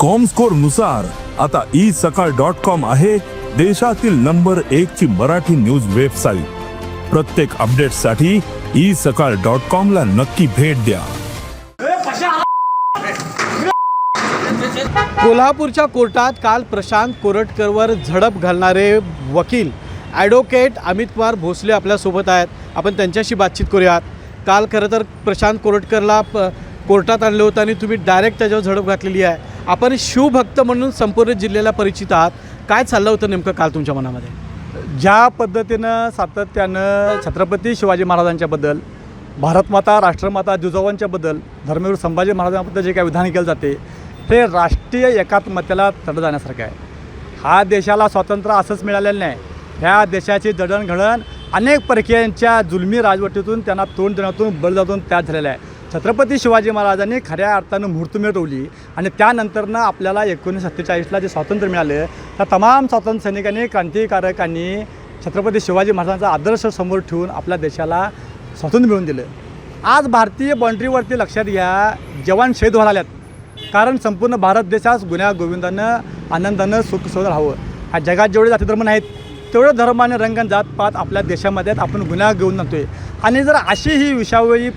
कॉमस्कोरनुसार आता ई सकाळ dot com आहे देशातील नंबर एक ची मराठी न्यूज वेबसाईट प्रत्येक अपडेटसाठी ई सकाळ डॉट कॉम ला नक्की भेट द्या. कोल्हापूरच्या कोर्टात काल प्रशांत कोरटकरवर झडप घालणारे वकील ॲडव्होकेट अमित कुमार भोसले आपल्यासोबत आहेत. आपण त्यांच्याशी बातचीत करूयात. काल खरं तर प्रशांत कोरटकरला प कोर्टात आणलं होतं आणि तुम्ही डायरेक्ट त्याच्यावर झडप घातलेली आहे. आपण शिवभक्त म्हणून संपूर्ण जिल्ह्याला परिचित आहात. काय चाललं होतं नेमकं काल तुमच्या मनामध्ये? ज्या पद्धतीनं सातत्यानं छत्रपती शिवाजी महाराजांच्याबद्दल भारतमाता राष्ट्रमाता जिजाऊंच्याबद्दल धर्मवीर संभाजी महाराजांबद्दल जे काही विधान केलं जाते हे राष्ट्रीय एकात्मतेला तडं जाण्यासारखं आहे. हा देशाला स्वातंत्र्य असंच मिळालेलं नाही. ह्या देशाची जडणघडण अनेक प्रक्रियांच्या जुलमी राजवटीतून त्यांना तोंड देण्यातून बळजातून त्याग झालेलं आहे. छत्रपती शिवाजी महाराजांनी खऱ्या अर्थानं मूर्तमेळ रोवली आणि त्यानंतरनं आपल्याला एकोणीसशे सत्तेचाळीसला जे स्वातंत्र्य मिळालं त्या तमाम स्वातंत्र्य सैनिकांनी क्रांतिकारकांनी छत्रपती शिवाजी महाराजांचा आदर्श समोर ठेवून आपल्या देशाला स्वातंत्र्य मिळवून दिलं. आज भारतीय बाँड्रीवरती लक्षात घ्या जवान शहीद व्हायला आल्यात कारण संपूर्ण भारत देशास गुन्ह्या गोविंदानं आनंदानं सुख हवं. राहावं हा जगात जेवढे जाती धर्म नाहीत तेवढं धर्माने रंगन रंग पात आपल्या देशामध्ये आपण गुन्हा घेऊन जातोय आणि जर अशी ही विषावळी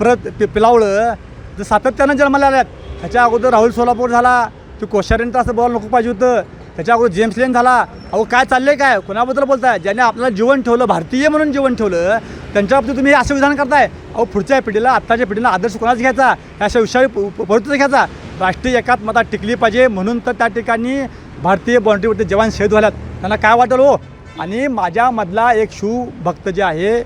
परत पि पिलावळं जर सातत्यानं जन्माला आल्यात. ह्याच्या अगोदर राहुल सोलापूर झाला. तो कोश्यारींचं असं बोलायला नको पाहिजे होतं. त्याच्या अगोदर जेम्स लेन झाला. अहो काय चाललंय काय? कोणाबद्दल बोलताय? ज्याने आपल्याला जीवन ठेवलं भारतीय म्हणून जीवन ठेवलं त्यांच्या बाबतीत तुम्ही हे असं विधान करताय. अहो पुढच्या पिढीला आत्ताच्या पिढीला आदर्श कोणाच घ्यायचा? अशा विषयावर प्रवृत्ती घ्यायचा. राष्ट्रीय एकात्मता टिकली पाहिजे. म्हणून तर त्या ठिकाणी भारतीय बाँड्रीवरती जवान शहीद झाल्यात. त्यांना काय वाटेल हो? आणि माझ्यामधला एक शिवभक्त जे आहे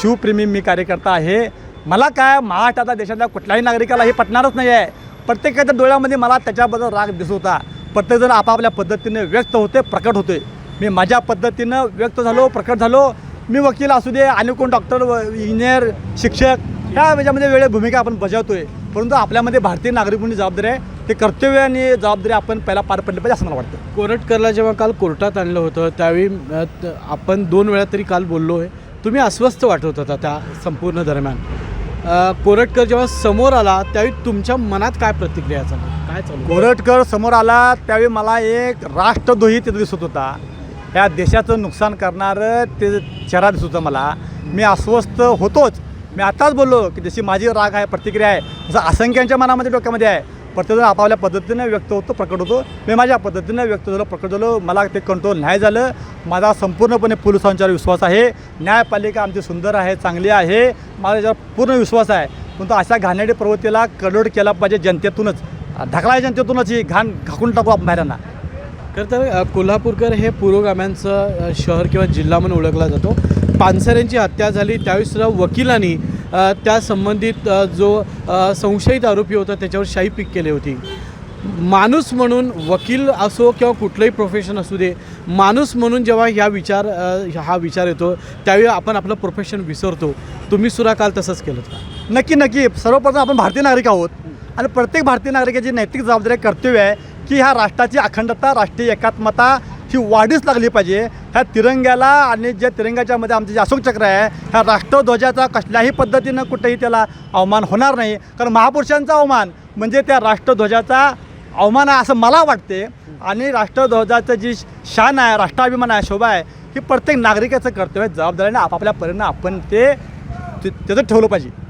शिवप्रेमी मी कार्यकर्ता आहे. मला काय महाराष्ट्राचा देशातल्या कुठल्याही नागरिकाला हे पटणारच नाही आहे. प्रत्येकाच्या डोळ्यामध्ये मला त्याच्याबद्दल राग दिसत होता. प्रत्येकजण आपापल्या पद्धतीने व्यक्त होते प्रकट होते. मी माझ्या पद्धतीनं व्यक्त झालो प्रकट झालो. मी वकील असू दे आणि कोण डॉक्टर व इंजिनियर शिक्षक ह्या याच्यामध्ये वेळ भूमिका आपण बजावतो आहे परंतु आपल्यामध्ये भारतीय नागरिक म्हणून जबाबदारी आहे. ते कर्तव्य आणि जबाबदारी आपण पहिला पार पडली पाहिजे असं मला वाटतं. कोरटकरला जेव्हा काल कोर्टात आणलं होतं त्यावेळी आपण दोन वेळा तरी काल बोललो आहे. तुम्ही अस्वस्थ वाटत होता त्या संपूर्ण दरम्यान. कोरटकर जेव्हा समोर आला त्यावेळी तुमच्या मनात काय प्रतिक्रिया चालू काय चालू कोरटकर समोर आला त्यावेळी मला एक राष्ट्रद्रोही तिथं दिसत होता. ह्या देशाचं नुकसान करणारं ते चेहरा दिसत होता मला. मी अस्वस्थ होतोच. मी आताच बोललो की जशी माझी राग आहे प्रतिक्रिया आहे जसं असंख्यांच्या मनामध्ये डोक्यामध्ये आहे. प्रत्येकजण आपापल्या पद्धतीनं व्यक्त होतो प्रकट होतो. मी माझ्या पद्धतीनं व्यक्त झालो प्रकट झालो. मला ते कंट्रोल नाही झालं. माझा संपूर्णपणे पोलिसांच्यावर विश्वास आहे. न्यायपालिका आमची सुंदर आहे चांगली आहे. माझा याच्यावर पूर्ण विश्वास आहे. पण तो अशा घाणेरडी प्रवृत्तीला कडोड केला पाहिजे जनतेतूनच. ढकलाय जनतेतूनच ही घाण घाकून टाकू आपण बाहेरांना खरं तर कोल्हापूरकर हे पुरोगाम्यांचं शहर किंवा जिल्हा म्हणून ओळखला जातो. पानसरेंची हत्या झाली त्यावेळी सुद्धा वकिलांनी त्या संबंधित जो संशयित आरोपी होता त्याच्यावर शाही पीक केली होती. माणूस म्हणून वकील असो किंवा कुठलंही प्रोफेशन असू दे माणूस म्हणून जेव्हा ह्या विचार हा विचार येतो त्यावेळी आपण आपलं प्रोफेशन विसरतो. तुम्ही सुद्धा काल तसंच केलं का? नक्की नक्की. सर्वप्रथम आपण भारतीय नागरिक आहोत आणि प्रत्येक भारतीय नागरिकाची नैतिक जबाबदारी कर्तव्य आहे की ह्या राष्ट्राची अखंडता राष्ट्रीय एकात्मता ही वाढीच लागली पाहिजे. ह्या तिरंग्याला आणि ज्या तिरंग्याच्या मध्ये आमचं जे अशोक चक्र आहे ह्या राष्ट्रध्वजाचा कसल्याही पद्धतीनं कुठेही त्याला अवमान होणार नाही. कारण महापुरुषांचा अवमान म्हणजे त्या राष्ट्रध्वजाचा अवमान आहे असं मला वाटते. आणि राष्ट्रध्वजाचं जी शान आहे राष्ट्राभिमान आहे शोभा आहे ही प्रत्येक नागरिकाचं कर्तव्य जबाबदारीने आपापल्या परीनं आपण ते ते- त्याचं ठेवलं पाहिजे.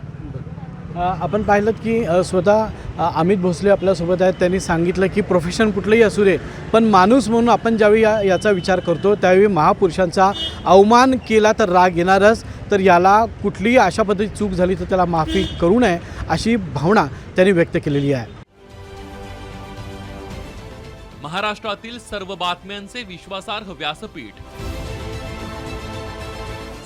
आपण पाहिलं की स्वतः अमित भोसले आपल्यासोबत आहेत. त्यांनी सांगितलं की प्रोफेशन कुठलंही असू दे पण माणूस म्हणून आपण ज्यावेळी या याचा विचार करतो त्यावेळी महापुरुषांचा अवमान केला तर राग येणारच. तर याला कुठलीही अशा पद्धती चूक झाली तर त्याला माफी करू नये अशी भावना त्यांनी व्यक्त केलेली आहे. महाराष्ट्रातील सर्व बातम्यांचे विश्वासार्ह व्यासपीठ